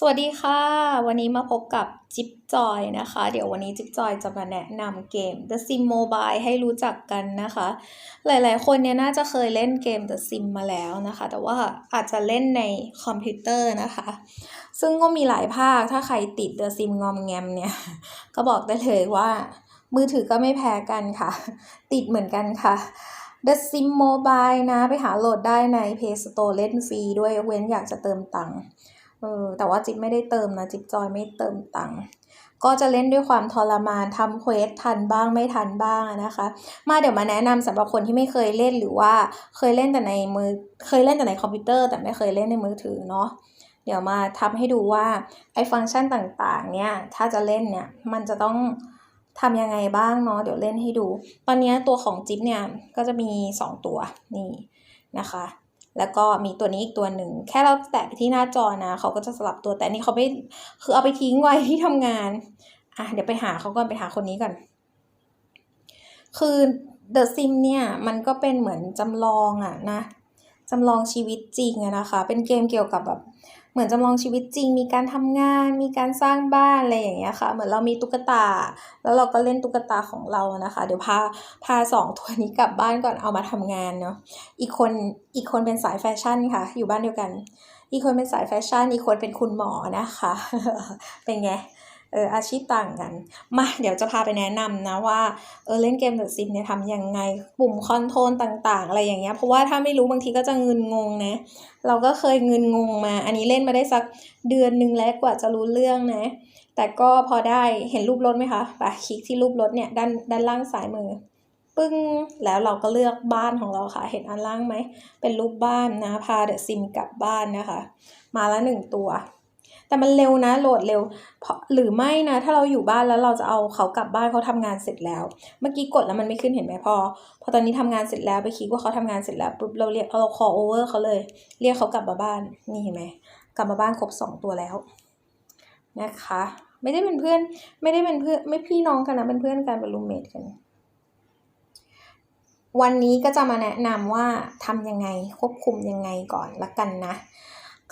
สวัสดีค่ะ วันนี้มาพบกับจิ๊บจอยนะคะ เดี๋ยววันนี้จิ๊บจอยจะมาแนะนำเกม The Sim Mobile ให้รู้จักกันนะคะ หลายๆ คนเนี่ยน่าจะเคยเล่นเกม The Sim มาแล้วนะคะ แต่ว่าอาจจะเล่นในคอมพิวเตอร์นะคะ ซึ่งก็มีหลายภาคถ้าใครติด The Sim งอมแงมเนี่ย ก็บอกได้เลยว่ามือถือก็ไม่แพ้กันค่ะ ติดเหมือนกันค่ะ The Sim Mobile นะ ไปหาโหลดได้ใน Play Store เล่นฟรีด้วยเว้นอยากจะเติมตังค์ ออแต่ว่าจิ๊บไม่ได้เติมนะ จิ๊บจอยไม่เติมตังค์ก็จะเล่นด้วยความทรมานทำเควสทันบ้างไม่ทันบ้างนะคะ มาเดี๋ยวมาแนะนำสำหรับคนที่ไม่เคยเล่นหรือว่าเคยเล่นแต่ในมือเคยเล่นแต่ในคอมพิวเตอร์ แต่ไม่เคยเล่นในมือถือเนาะเดี๋ยวมาทำให้ดูว่าไอ้ฟังก์ชันต่างๆ เนี่ยถ้าจะเล่นเนี่ยมันจะต้องทำยังไงบ้างเนาะเดี๋ยวเล่นให้ดู ตอนนี้ตัวของจิ๊บเนี่ยก็จะมี 2 ตัวนี่นะคะ แล้วก็มีตัวนี้อีกตัวหนึ่ง แค่เราแตะไปที่หน้าจอนะ เขาก็จะสลับตัว แต่นี่เขาไม่ คือเอาไปทิ้งไว้ที่ทำงาน อะ เดี๋ยวไปหาเขาก่อน ไปหาคนนี้ก่อน คือ The Sim เนี่ย มันก็เป็นเหมือนจำลองอะนะจำลองชีวิตจริงอะนะคะ เป็นเกมเกี่ยวกับแบบ เหมือนจำลองชีวิตจริง มีการทำงาน มีการสร้างบ้านอะไรอย่างเงี้ยค่ะ เหมือนเรามีตุ๊กตา แล้วเราก็เล่นตุ๊กตาของเรานะคะ เดี๋ยวพาพาสองตัวนี้กลับบ้านก่อนเอามาทำงานเนาะ อีกคนอีกคนเป็นสายแฟชั่นค่ะ อยู่บ้านเดียวกัน อีกคนเป็นสายแฟชั่น อีกคนเป็นคุณหมอนะคะ เป็นไง อออาชีพต่างกัน มาเดี๋ยวจะพาไปแนะนำนะว่าเออเล่นเกมเดอะซิมเนี่ยทำยังไงปุ่มคอนโทรลต่างๆ อะไรอย่างเงี้ยเพราะว่าถ้าไม่รู้บางทีก็จะเงินงงนะ เราก็เคยเงินงงมา อันนี้เล่นมาได้สักเดือนหนึ่งแล้วกว่าจะรู้เรื่องนะ แต่ก็พอได้เห็นรูปรถไหมคะไปคลิกที่รูปรถเนี่ยด้านด้านล่างซ้ายมือปึ้งแล้วเราก็เลือกบ้านของเราค่ะ เห็นอันล่างไหม เป็นรูปบ้านนะ พาเดอะซิมกลับบ้านนะคะ มาล้วหนึ่งตัว แต่มันเร็วนะโหลดเร็วเพราะหรือไม่นะถ้าเราอยู่บ้านแล้วเราจะเอาเขากลับบ้านเขาทำงานเสร็จแล้ว เมื่อกี้กดแล้วมันไม่ขึ้นเห็นไหมพอ พอตอนนี้ทำงานเสร็จแล้วไปคลิกว่าเขาทำงานเสร็จแล้วปุ๊บเราเรียกเรา call over เขาเลย เรียกเขากลับมาบ้านนี่เห็นไหมกลับมาบ้านครบสองตัวแล้วนะคะ ไม่ได้เป็นเพื่อนไม่ได้เป็นเพื่อนไม่พี่น้องกันนะเป็นเพื่อนกันเป็นรูมเมทกันวันนี้ก็จะมาแนะนำว่าทำยังไงควบคุมยังไงก่อนละกันนะ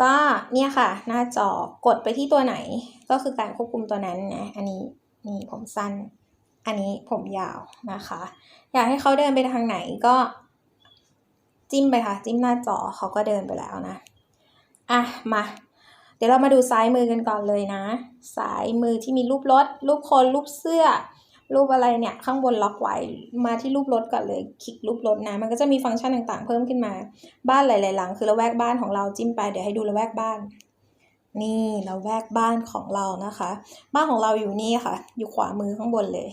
ก็เนี่ยค่ะ หน้าจอกดไปที่ตัวไหน ก็คือการควบคุมตัวนั้นนะอันนี้นี่ผมสั้น อันนี้ผมยาวนะคะ อยากให้เขาเดินไปทางไหนก็จิ้มไปค่ะ จิ้มหน้าจอเขาก็เดินไปแล้วนะอะมา เดี๋ยวเรามาดูซ้ายมือกันก่อนเลยนะ ซ้ายมือที่มีรูปรถรูปคนรูปเสื้อ รูปอะไรเนี่ยข้างบนล็อกไว้มาที่รูปรถก่อนเลย คลิกรูปรถนะมันก็จะมีฟังก์ชันต่างๆ เพิ่มขึ้นมาบ้านหลายๆหลังคือละแวกบ้านของเราจิ้มไปเดี๋ยวให้ดูละแวกบ้าน นี่ละแวกบ้านของเรานะคะ บ้านของเราอยู่นี่ค่ะ อยู่ขวามือข้างบนเลย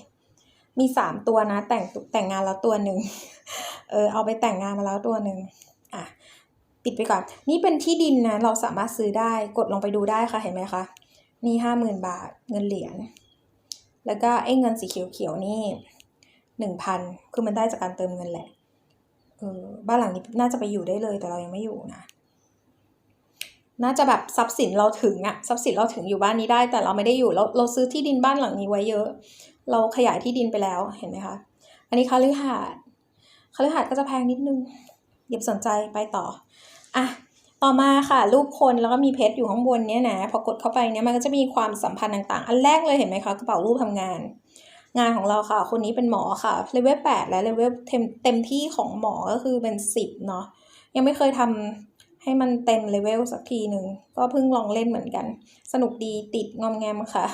มีสามตัวนะ แต่งแต่งงานแล้วตัวหนึ่งเออเอาไปแต่งงานมาแล้วตัวหนึ่งอะปิดไปก่อน นี่เป็นที่ดินนะ เราสามารถซื้อได้ กดลงไปดูได้ค่ะ เห็นไหมคะ นี่ห้าหมื่นบาท เงินเหรียญ แล้วก็ไอ้เงินสีเขียวๆนี่หนึ่งพันคือมันได้จากการเติมเงินแหละเออบ้านหลังนี้น่าจะไปอยู่ได้เลยแต่เรายังไม่อยู่นะ น่าจะแบบทรัพย์สินเราถึงอะทรัพย์สินเราถึงอยู่บ้านนี้ได้ แต่เราไม่ได้อยู่เราเราซื้อที่ดินบ้านหลังนี้ไว้เยอะ เราขยายที่ดินไปแล้วเห็นไหมคะอันนี้คาลือหาดคาลือหาดก็จะแพงนิดนึงอย่าสนใจไปต่ออะ ต่อมาค่ะรูปคนแล้วก็มีเพชรอยู่ข้างบนเนี้ยนะพอกดเข้าไปเนี้ยมันก็จะมีความสัมพันธ์ต่างๆ อันแรกเลยเห็นไหมคะกระเป๋ารูปทำงาน งานของเราค่ะ คนนี้เป็นหมอค่ะเลเวลแปดและเลเวลเต็มเต็มที่ของหมอก็คือเป็นสิบเนาะยังไม่เคยทำให้มันเต็มเลเวลสักทีหนึ่งก็เพิ่งลองเล่นเหมือนกัน สนุกดีติดงอมแงมค่ะ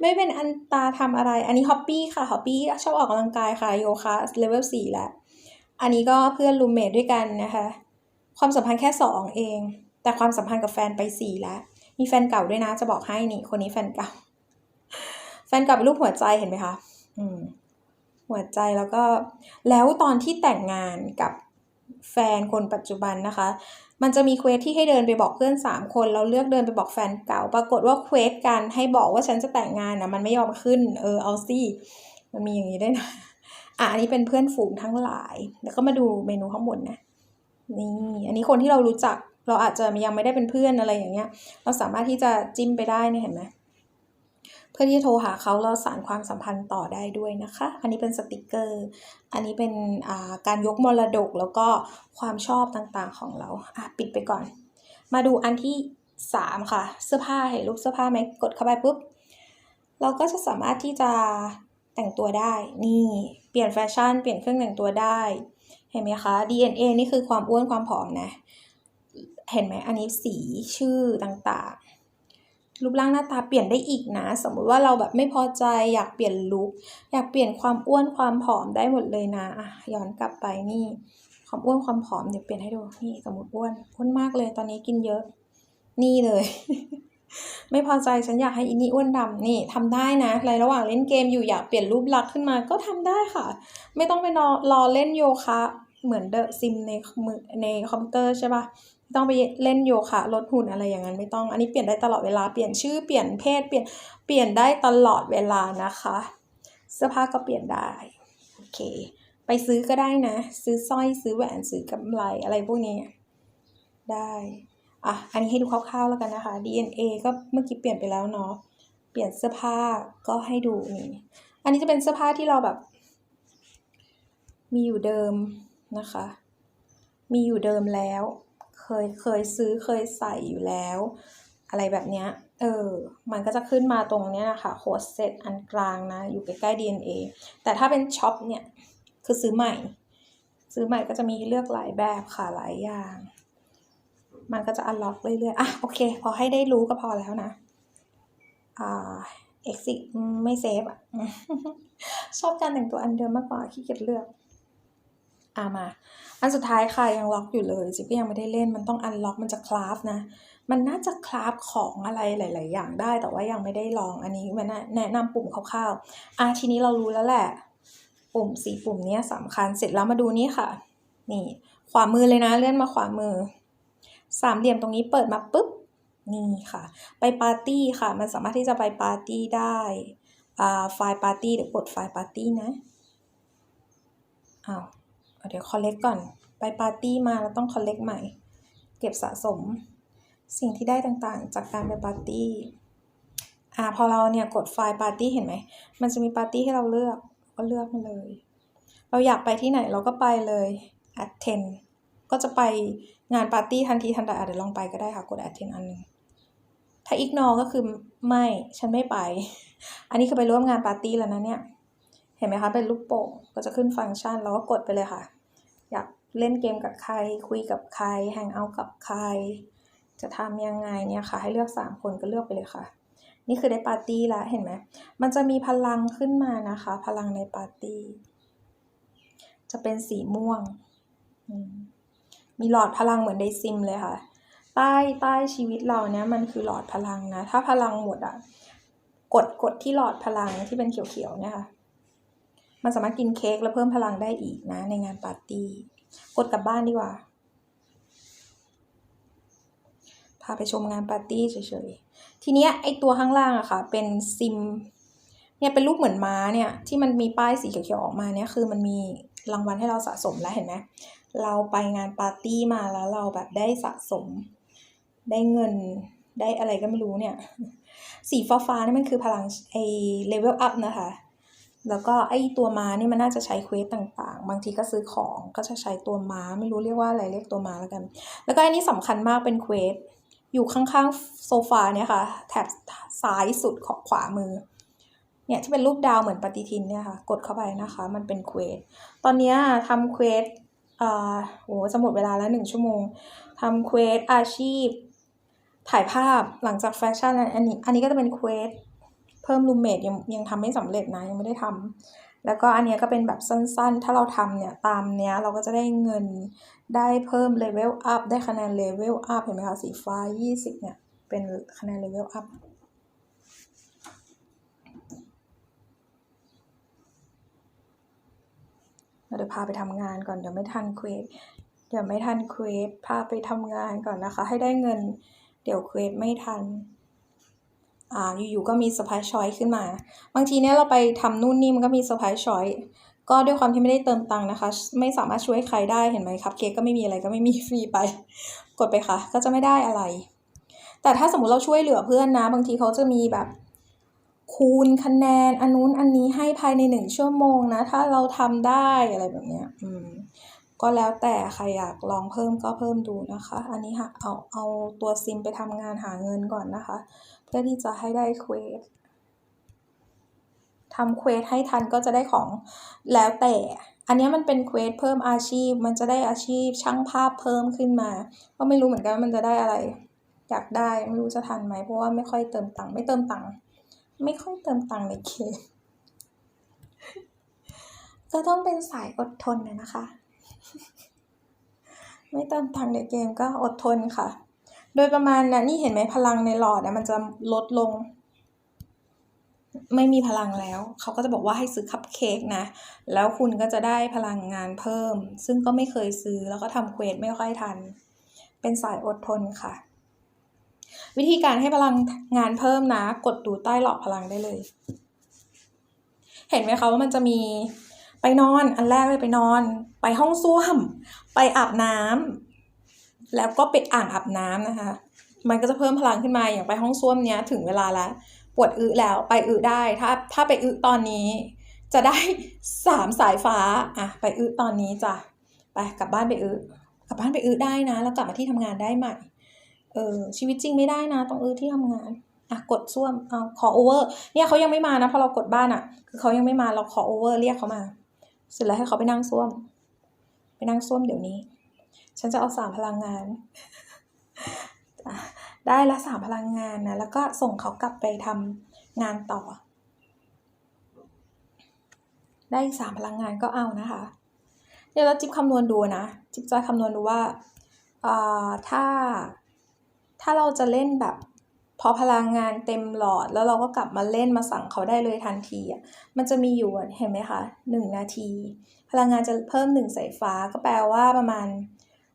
ไม่เป็นอันตาทำอะไร อันนี้ฮอปปี้ค่ะฮอปปี้ชอบออกกำลังกายค่ะโยคะเลเวลสี่แล้วอันนี้ก็เพื่อนรูมเมทด้วยกันนะคะ ความสัมพันธ์แค่สองเอง แต่ความสัมพันธ์กับแฟนไปสี่แล้ว มีแฟนเก่าด้วยนะ จะบอกให้นี่ คนนี้แฟนเก่า แฟนเก่าเป็นรูปหัวใจเห็นไหมคะ อืม หัวใจแล้วก็ แล้วตอนที่แต่งงานกับแฟนคนปัจจุบันนะคะ มันจะมีเควสที่ให้เดินไปบอกเพื่อนสามคน เราเลือกเดินไปบอกแฟนเก่า ปรากฏว่าเควสการให้บอกว่าฉันจะแต่งงานนะมันไม่ยอมขึ้น เออเอาสิมันมีอย่างนี้ได้นะ อะอันนี้เป็นเพื่อนฝูงทั้งหลาย แล้วก็มาดูเมนูข้างบนนะ นี่อันนี้คนที่เรารู้จัก เราอาจจะยังไม่ได้เป็นเพื่อนอะไรอย่างเงี้ย เราสามารถที่จะจิ้มไปได้เนี่ยเห็นไหมเพื่อที่จะโทรหาเขาเราสารความสัมพันธ์ต่อได้ด้วยนะคะ อันนี้เป็นสติกเกอร์ อันนี้เป็นอ่าการยกมรดกแล้วก็ความชอบต่างๆของเราอะปิดไปก่อน มาดูอันที่สามค่ะ เสื้อผ้าเห็นรูปเสื้อผ้าไหมกดเข้าไปปุ๊บเราก็จะสามารถที่จะแต่งตัวได้ นี่ เปลี่ยนแฟชั่น เปลี่ยนเครื่องแต่งตัวได้ เห็นไหมคะ DNA นี่คือความอ้วนความผอมนะ เห็นไหมอันนี้สีชื่อต่างๆ รูปร่างหน้าตาเปลี่ยนได้อีกนะ สมมุติว่าเราแบบไม่พอใจอยากเปลี่ยนลุคอยากเปลี่ยนความอ้วนความผอมได้หมดเลยนะอะย้อนกลับไปนี่ ความอ้วนความผอมเดี๋ยวเปลี่ยนให้ดูนี่สมมติอ้วนอ้วนมากเลยตอนนี้กินเยอะ นี่เลย ไม่พอใจฉันอยากให้อินี่อ้วนดำนี่ทำได้นะในระหว่างเล่นเกมอยู่อยากเปลี่ยนรูปลักษณ์ขึ้นมาก็ทำได้ค่ะ ไม่ต้องไปรอรอเล่นโยคะเหมือนเดอะซิมในมือในคอมพิวเตอร์ใช่ปะไม่ต้องไปเล่นโยคะลดหุ่นอะไรอย่างนั้นไม่ต้องอันนี้เปลี่ยนได้ตลอดเวลาเปลี่ยนชื่อเปลี่ยนเพศเปลี่ยนเปลี่ยนได้ตลอดเวลานะคะ เสื้อผ้าก็เปลี่ยนได้โอเค ไปซื้อก็ได้นะ ซื้อสร้อยซื้อแหวนซื้อกำไรอะไรพวกนี้ได้ อะอันนี้ให้ดูคร่าวๆแล้วกันนะคะ DNA ก็เมื่อกี้เปลี่ยนไปแล้วเนาะเปลี่ยนเสื้อผ้าก็ให้ดูนี่อันนี้จะเป็นเสื้อผ้าที่เราแบบ มีอยู่เดิมนะคะ มีอยู่เดิมแล้ว เคยเคยซื้อเคยใส่อยู่แล้ว อะไรแบบเนี้ยเออ มันก็จะขึ้นมาตรงเนี้ยนะคะโค้ดเซตอันกลางนะ อยู่ใกล้ๆ DNA แต่ถ้าเป็นช็อปเนี่ย คือซื้อใหม่ ซื้อใหม่ก็จะมีเลือกหลายแบบค่ะหลายอย่าง มันก็จะอันล็อกเรื่อยๆ อะโอเค พอให้ได้รู้ก็พอแล้วนะ อ่า exit ไม่เซฟอะ ชอบการแต่งตัวอันเดิมมากกว่าขี้เกียจเลือกอ่ามา อันสุดท้ายค่ะยังล็อกอยู่เลยจิก็ยังไม่ได้เล่นมันต้องอันล็อกมันจะคลาฟนะ มันน่าจะคลาฟของอะไรหลาย ๆ อย่างได้ แต่ว่ายังไม่ได้ลองอันนี้มันแนะนำปุ่มคร่าวๆอะทีนี้เรารู้แล้วแหละ ปุ่มสีปุ่มเนี้ยสำคัญเสร็จแล้วมาดูนี่ค่ะ นี่ ขวามือเลยนะเลื่อนมาขวามือ สามเหลี่ยมตรงนี้เปิดมาปุ๊บนี่ค่ะ ไปปาร์ตี้ค่ะ มันสามารถที่จะไปปาร์ตี้ได้อ่าไฟล์ปาร์ตี้เดี๋ยวกดไฟล์ปาร์ตี้นะอ้าวเดี๋ยว collect ก่อน ไปปาร์ตี้มาแล้วต้อง collect ใหม่ เก็บสะสม สิ่งที่ได้ต่างๆ จากการไปปาร์ตี้อ่าพอเราเนี่ยกดไฟล์ปาร์ตี้เห็นไหม มันจะมีปาร์ตี้ให้เราเลือกก็เลือกมาเลย เราอยากไปที่ไหนเราก็ไปเลย attend ก็จะไปงานปาร์ตี้ทันทีทันใดอะเดี๋ยวลองไปก็ได้ค่ะ กด attend อันหนึงถ้า ignore ก็คือไม่ฉันไม่ไป อันนี้คือไปร่วมงานปาร์ตี้แล้วนะเนี่ย เห็นไหมคะเป็นรูปโป่งก็จะขึ้นฟังก์ชันเราก็กดไปเลยค่ะ อยากเล่นเกมกับใคร คุยกับใครแฮงเอาท์กับใคร จะทำยังไงเนี่ยค่ะ ให้เลือก 3 คนก็เลือกไปเลยค่ะ นี่คือได้ปาร์ตี้แล้วเห็นไหมมันจะมีพลังขึ้นมานะคะ พลังในปาร์ตี้จะเป็นสีม่วง อืม มีหลอดพลังเหมือนในซิมเลยค่ะ ใต้ใต้ชีวิตเราเนี่ยมันคือหลอดพลังนะ ถ้าพลังหมดอะ กดกดที่หลอดพลังที่เป็นเขียวๆเนี่ยค่ะ มันสามารถกินเค้กแล้วเพิ่มพลังได้อีกนะ ในงานปาร์ตี้ กดกลับบ้านดีกว่า พาไปชมงานปาร์ตี้เฉยๆ ทีเนี้ยไอตัวข้างล่างอะค่ะ เป็นซิม เนี่ยเป็นรูปเหมือนม้าเนี่ยที่มันมีป้ายสีเขียวๆออกมาเนี่ยคือมันมีรางวัลให้เราสะสมแล้วเห็นไหม เราไปงานปาร์ตี้มาแล้วเราแบบได้สะสม ได้เงินได้อะไรก็ไม่รู้เนี่ย สีฟ้าๆนี่มันคือพลังไอเลเวลอัพนะคะ แล้วก็ไอตัวม้านี่มันน่าจะใช้เควสต่างๆ บางทีก็ซื้อของก็จะใช้ตัวม้าไม่รู้เรียกว่าอะไรเรียกตัวม้าแล้วกัน แล้วก็อันนี้สำคัญมากเป็นเควสอยู่ข้างๆโซฟาเนี่ยค่ะแถบซ้ายสุดของขวามือเนี่ยที่เป็นรูปดาวเหมือนปฏิทินเนี่ยค่ะ กดเข้าไปนะคะ มันเป็นเควสตอนนี้ทำเควส อ่าโหจะหมดเวลาแล้วหนึ่งชั่วโมงทำเควสอาชีพ ถ่ายภาพหลังจากแฟชั่นอันนี้ อันนี้ก็จะเป็นเควสเพิ่มรูมเมทยังยังทำไม่สำเร็จนะ ยังไม่ได้ทำแล้วก็อันเนี้ยก็เป็นแบบสั้นๆ ถ้าเราทำเนี่ย ตามเนี้ยเราก็จะได้เงินได้เพิ่มเลเวลอัพได้คะแนนเลเวลอัพเห็นไหมคะสีฟ้า 20 เนี่ย เป็นคะแนนเลเวลอัพ เดี๋ยวพาไปทำงานก่อนเดี๋ยวไม่ทันเควสเดี๋ยวไม่ทันเควสพาไปทำงานก่อนนะคะ ให้ได้เงิน เดี๋ยวเควสไม่ทันอ่าอยู่ๆก็มีเซอร์ไพรส์ชอยขึ้นมา บางทีเนี่ยเราไปทำนู่นนี่มันก็มีเซอร์ไพรส์ชอยก็ด้วยความที่ไม่ได้เติมตังค์นะคะ ไม่สามารถช่วยใครได้เห็นไหมครับ เค้กก็ไม่มีอะไรก็ไม่มีฟรีไป กดไปค่ะ ก็จะไม่ได้อะไร แต่ถ้าสมมติเราช่วยเหลือเพื่อนนะ บางทีเขาจะมีแบบ คูณคะแนนอันนู้นอันนี้ให้ภายในหนึ่งชั่วโมงนะ ถ้าเราทำได้อะไรแบบเนี้ยอืมก็แล้วแต่ใครอยากลองเพิ่มก็เพิ่มดูนะคะ อันนี้ค่ะเอาเอาตัวซิมไปทำงานหาเงินก่อนนะคะ เพื่อที่จะให้ได้เควสทำเควสให้ทันก็จะได้ของแล้วแต่ อันนี้มันเป็นเควสเพิ่มอาชีพ มันจะได้อาชีพช่างภาพเพิ่มขึ้นมา ก็ไม่รู้เหมือนกันว่ามันจะได้อะไร อยากได้ไม่รู้จะทันไหมเพราะว่าไม่ค่อยเติมตังค์ไม่เติมตังค์ ไม่ค่อยเติมตังค์ในเกมก็ต้องเป็นสายอดทนนะนะคะ ไม่เติมตังค์ในเกมก็อดทนค่ะ โดยประมาณนะนี่เห็นไหมพลังในหลอดเนะมันจะลดลง ไม่มีพลังแล้ว เขาก็จะบอกว่าให้ซื้อคัพเค้กนะ แล้วคุณก็จะได้พลังงานเพิ่ม ซึ่งก็ไม่เคยซื้อแล้วก็ทำเควสไม่ค่อยทัน เป็นสายอดทนค่ะ วิธีการให้พลังงานเพิ่มนะ กดดูใต้หลอดพลังได้เลย เห็นไหมคะว่ามันจะมีไปนอนอันแรกเลยไปนอน ไปห้องส้วม ไปอาบน้ำแล้วก็ปิดอ่างอาบน้ำนะคะ มันก็จะเพิ่มพลังขึ้นมาอย่างไปห้องส้วมเนี้ยถึงเวลาแล้วปวดอึแล้วไปอึได้ถ้าถ้าไปอึตอนนี้ จะได้สามสายฟ้าอะไปอึตอนนี้จ้ะไปกลับบ้านไปอึกลับบ้านไปอึได้นะ แล้วกลับมาที่ทำงานได้ใหม่ เออชีวิตจริงไม่ได้นะต้องเอึที่ทำงานอะกดส้วมเอาขอโอเวอร์เนี่ยเขายังไม่มานะพอเรากดบ้านอะ คือเขายังไม่มาเราขอโอเวอร์เรียกเขามา เสร็จแล้วให้เขาไปนั่งส้วม ไปนั่งส้วมเดี๋ยวนี้ ฉันจะเอาสามพลังงาน ได้ละสามพลังงานนะแล้วก็ส่งเขากลับไปทำงานต่อ ได้สามพลังงานก็เอานะคะเดี๋ยวเราจิ๊บคำนวณดูนะ จิ๊บจะคำนวณดูว่าอ่าถ้า ถ้าเราจะเล่นแบบ พอพลังงานเต็มหลอด แล้วเราก็กลับมาเล่นมาสั่งเขาได้เลยทันทีอะมันจะมีอยู่เห็นไหมคะหนึ่งนาที พลังงานจะเพิ่มหนึ่งสายฟ้าก็แปลว่าประมาณ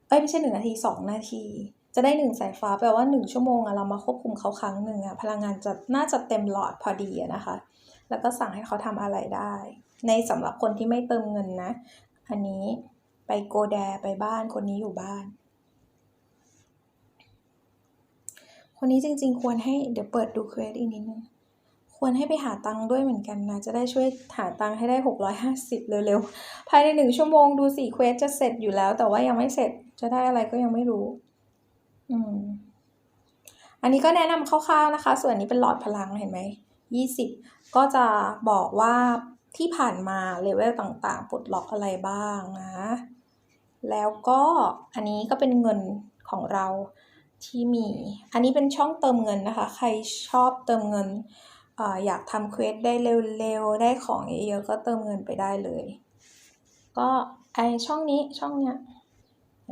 เอ้ยไม่ใช่หนึ่งนาทีสองนาที จะได้หนึ่งสายฟ้าแปลว่าหนึ่งชั่วโมงอะเรามาควบคุมเขาครั้งหนึ่งอะพลังงานจะน่าจะเต็มหลอดพอดีอะนะคะ แล้วก็สั่งให้เขาทำอะไรได้ ในสำหรับคนที่ไม่เติมเงินนะ อันนี้ไปโกแดไปบ้านคนนี้อยู่บ้าน คนนี้จริง ๆ ควรให้เดี๋ยวเปิดดูเควสอีกนิดนึงควรให้ไปหาตังค์ด้วยเหมือนกันนะ จะได้ช่วยหาตังค์ให้ได้หกร้อยห้าสิบเร็วๆ ภายในหนึ่งชั่วโมงดูสี่เควสจะเสร็จอยู่แล้ว แต่ว่ายังไม่เสร็จจะได้อะไรก็ยังไม่รู้ อืม อันนี้ก็แนะนำคร่าวๆนะคะ ส่วนนี้เป็นหลอดพลังเห็นไหมยี่สิบก็จะบอกว่าที่ผ่านมาเลเวลต่างๆปลดล็อกอะไรบ้างนะ แล้วก็อันนี้ก็เป็นเงินของเรา ที่มี อันนี้เป็นช่องเติมเงินนะคะ ใครชอบเติมเงินออยากทำเควสได้เร็วๆ ได้ของเยอะๆ ก็เติมเงินไปได้เลย ก็ไอช่องนี้ช่องเนี้ย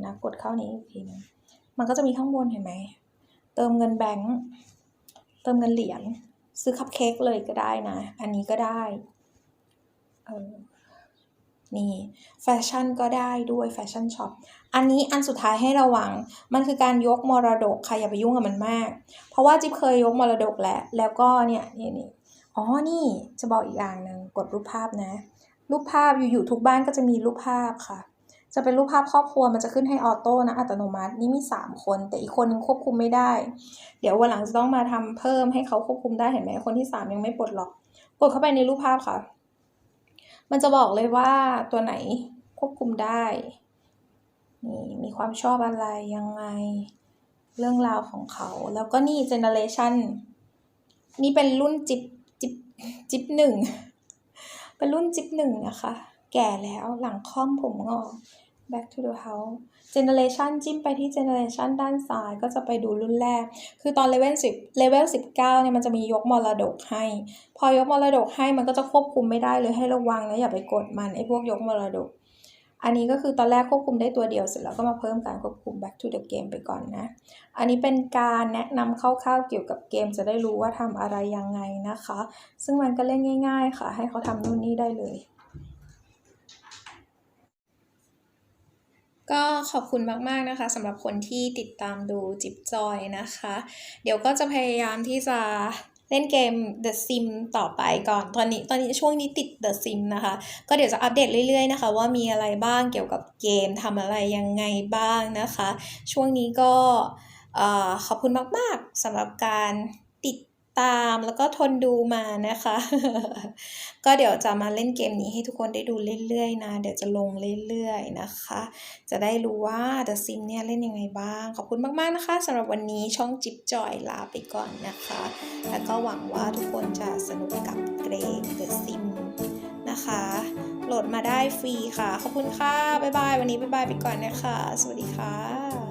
นะกดเข้านี้อีกทีนึงมันก็จะมีข้างบนเห็นไหม เติมเงินแบงค์ เติมเงินเหรียญ ซื้อคัพเค้กเลยก็ได้นะ อันนี้ก็ได้ เออ นี่แฟชั่นก็ได้ด้วยแฟชั่นช็อปอันนี้อันสุดท้ายให้ระวัง มันคือการยกมรดกค่ะอย่าไปยุ่งกับมันมาก เพราะว่าจิ๊บเคยยกมรดกแล้วแล้วก็เนี่ยนี่นี่อ๋อนี่จะบอกอีกอย่างหนึ่งกดรูปภาพนะ รูปภาพอยู่ๆทุกบ้านก็จะมีรูปภาพค่ะ จะเป็นรูปภาพครอบครัวมันจะขึ้นให้ออโต้นะอัตโนมัตินี่มี 3 คน แต่อีกคนนึงควบคุมไม่ได้ เดี๋ยววันหลังจะต้องมาทำเพิ่มให้เขาควบคุมได้เห็นไหมคนที่ 3 ยังไม่ปลดล็อกกดเข้าไปในรูปภาพค่ะ มันจะบอกเลยว่าตัวไหนควบคุมได้นี่มีความชอบอะไรยังไง เรื่องราวของเขา แล้วก็นี่เจเนเรชันนี่เป็นรุ่นจิบจิบจิบหนึ่ง เป็นรุ่นจิบหนึ่งนะคะ แก่แล้วหลังค่อมผมงอก back to the house generation จิ้มไปที่ generation ด้านซ้ายก็จะไปดูรุ่นแรก คือตอน level 10 level 19เนี่ยมันจะมียกมรดกให้ พอยกมรดกให้มันก็จะควบคุมไม่ได้เลยให้ระวังนะอย่าไปกดมันไอ้พวกยกมรดก อันนี้ก็คือตอนแรกควบคุมได้ตัวเดียวเสร็จแล้วก็มาเพิ่มการควบคุม back to the game ไปก่อนนะ อันนี้เป็นการแนะนำคร่าวๆเกี่ยวกับเกมจะได้รู้ว่าทำอะไรยังไงนะคะ ซึ่งมันก็เล่นง่าย ๆ ค่ะ ให้เขาทำนู่นนี่ได้เลย ก็ขอบคุณมากๆนะคะสำหรับคนที่ติดตามดูจิบจอยนะคะ เดี๋ยวก็จะพยายามที่จะเล่นเกม The Sim ต่อไปก่อน ตอนนี้ตอนนี้ช่วงนี้ติด The Sim นะคะ ก็เดี๋ยวจะอัปเดตเรื่อยๆนะคะ ว่ามีอะไรบ้างเกี่ยวกับเกมทำอะไรยังไงบ้างนะคะ ช่วงนี้ก็ขอบคุณมากๆสำหรับการ ตามแล้วก็ทนดูมานะคะ ก็เดี๋ยวจะมาเล่นเกมนี้ให้ทุกคนได้ดูเรื่อยๆนะ เดี๋ยวจะลงเรื่อยๆนะคะ จะได้รู้ว่า The Sim เนี่ยเล่นยังไงบ้าง ขอบคุณมากๆนะคะสำหรับวันนี้ช่องจิ๊บจอยลาไปก่อนนะคะ แล้วก็หวังว่าทุกคนจะสนุกกับเกม The Sim นะคะ โหลดมาได้ฟรีค่ะ ขอบคุณค่ะ บ๊ายบาย วันนี้บ๊ายบายไปก่อนนะคะ สวัสดีค่ะ